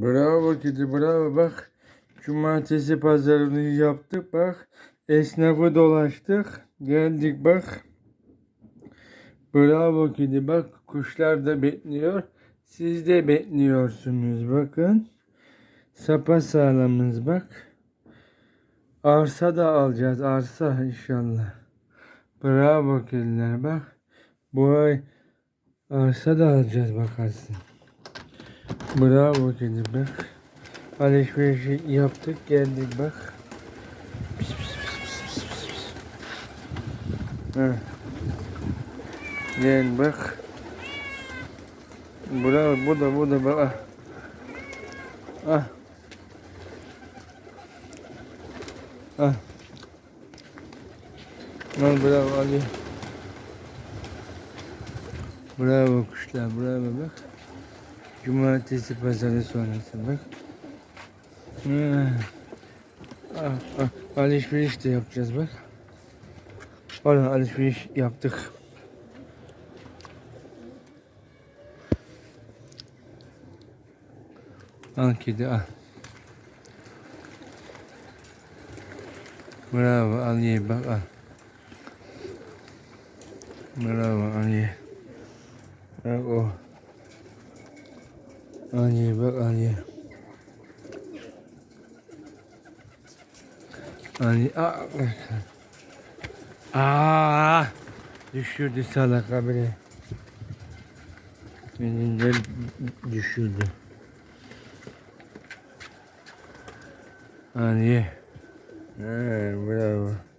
Bravo kedi bravo bak. Cumartesi pazarını yaptık bak. Esnafı dolaştık. Geldik bak. Bravo kedi bak. Kuşlar da bekliyor. Siz de bekliyorsunuz bakın. Sapa sağlamız bak. Arsa da alacağız arsa inşallah. Bravo kediler bak. Bu ay arsa da alacağız bakarsın. Bravo kedi bak. Alışveriş yaptık geldik bak. Pis, pis, pis, pis, pis, pis, pis. Gel bak. Bravo bu da bu da bak. Ah. Ah. Ah. Al bravo Ali. Bravo kuşlar bravo bak. Cumartesi pazarı sonrası bak. Ah. Ah, ah. Alışveriş de yapacağız bak. Oğlum alışveriş yaptık. Al kedi al. Bravo al ye bak al. Bravo al ye. Bak o. Al ye bak al ye. Al ye. Aa. Düşürdü salak habire. Elinden düşürdü. Al ye. Ha, bravo.